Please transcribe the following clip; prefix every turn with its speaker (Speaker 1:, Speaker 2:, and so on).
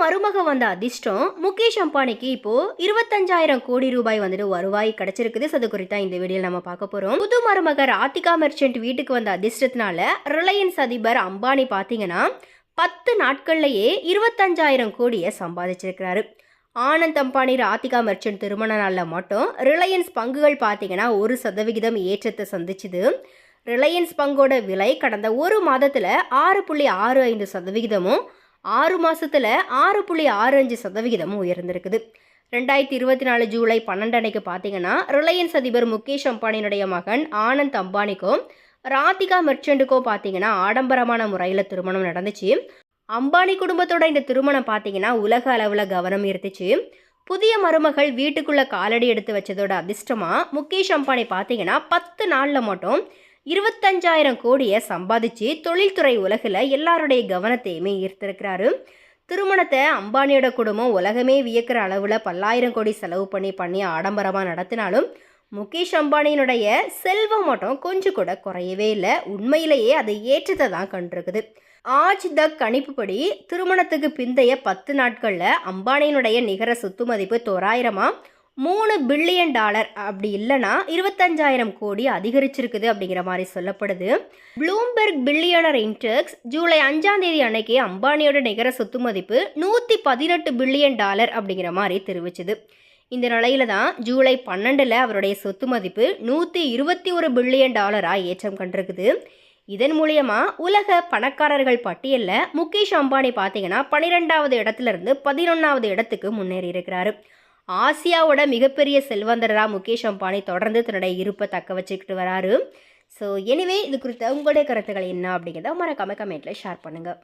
Speaker 1: மருமக வந்த அதிர்ஷ்டம் முகேஷ் அம்பானிக்கு இப்போ இருபத்தஞ்சாயிரம் கோடி ரூபாய் வந்துட்டு வருவாய் கிடைச்சிருக்குது. அது குறித்தா இந்த வீடியோ நம்ம பார்க்க போறோம். புது மருமக ராதிகா மெர்ச்சன்ட் வீட்டுக்கு வந்த அதிர்ஷ்டத்தினால ரிலையன்ஸ் அதிபர் அம்பானி பார்த்தீங்கன்னா பத்து நாட்கள்லயே இருபத்தஞ்சாயிரம் கோடியை சம்பாதிச்சிருக்கிறாரு. ஆனந்த் அம்பானி ராதிகா மெர்ச்சன்ட் திருமண நாளில் மட்டும் ரிலையன்ஸ் பங்குகள் பார்த்தீங்கன்னா ஒரு சதவிகிதம் ஏற்றத்தை சந்திச்சுது. ரிலையன்ஸ் பங்கோட விலை கடந்த ஒரு மாதத்தில் ஆறு புள்ளி ஆறு ஐந்து சதவிகிதமும் ஆறு மாதத்தில் ஆறு புள்ளி ஆறு அஞ்சு சதவிகிதமும் உயர்ந்திருக்குது. ரெண்டாயிரத்தி இருபத்தி நாலு ஜூலை பன்னெண்டு அன்னைக்கு பார்த்தீங்கன்னா ரிலையன்ஸ் அதிபர் முகேஷ் அம்பானியினுடைய மகன் ஆனந்த் அம்பானிக்கும் ராதிகா மெர்ச்சன்ட்டுக்கோ பார்த்தீங்கன்னா ஆடம்பரமான முறையில் திருமணம் நடந்துச்சு. அம்பானி குடும்பத்தோட இந்த திருமணம் பார்த்தீங்கன்னா உலக அளவில் கவனம் ஈர்த்துச்சு. புதிய மருமகள் வீட்டுக்குள்ளே காலடி எடுத்து வச்சதோட அதிர்ஷ்டமாக முகேஷ் அம்பானி பார்த்தீங்கன்னா பத்து நாளில் மட்டும் இருபத்தஞ்சாயிரம் கோடியை சம்பாதிச்சு தொழில்துறை உலகில் எல்லாருடைய கவனத்தையுமே ஈர்த்திருக்கிறாரு. திருமணத்தை அம்பானியோட குடும்பம் உலகமே வியக்கிற அளவில் பல்லாயிரம் கோடி செலவு பண்ணி பண்ணி ஆடம்பரமாக நடத்தினாலும் முகேஷ் அம்பானியினுடைய செல்வம் மட்டும் கொஞ்சம் கூட குறையவே இல்லை. உண்மையிலேயே அதை ஏற்றத்தை தான் கண்டிருக்குது. ஆஜ் த கணிப்புப்படி திருமணத்துக்கு பிந்தைய பத்து நாட்களில் அம்பானியினுடைய நிகர சொத்து மதிப்பு தோராயிரமாக மூணு பில்லியன் டாலர் அப்படி இல்லைன்னா இருபத்தஞ்சாயிரம் கோடி அதிகரிச்சிருக்குது அப்படிங்கிற மாதிரி சொல்லப்படுது. ப்ளூம்பெர்க் பில்லியனர் இன்டெக்ஸ் ஜூலை அஞ்சாம் தேதி அன்னைக்கு அம்பானியோட நிகர சொத்து மதிப்பு நூற்றி பதினெட்டு பில்லியன் டாலர் அப்படிங்கிற மாதிரி தெரிவிச்சது. இந்த நிலையில தான் ஜூலை பன்னெண்டில் அவருடைய சொத்து மதிப்பு நூற்றி இருபத்தி ஒரு பில்லியன் டாலராக ஏற்றம் கண்டிருக்குது. இதன் மூலியமா உலக பணக்காரர்கள் பட்டியலில் முகேஷ் அம்பானி பார்த்தீங்கன்னா பன்னிரெண்டாவது இடத்துல இருந்து பதினொன்றாவது இடத்துக்கு முன்னேறி இருக்கிறாரு ஆசியாவோட மிகப்பெரிய செல்வந்தரா முகேஷ் அம்பானி தொடர்ந்து தன்னுடைய இருப்பை தக்க வச்சுக்கிட்டு வராரு. ஸோ எனிவே இது குறித்த உங்களுடைய கருத்துக்கள் என்ன அப்படிங்கிறத மறக்காம கமெண்ட்டில் ஷேர் பண்ணுங்கள்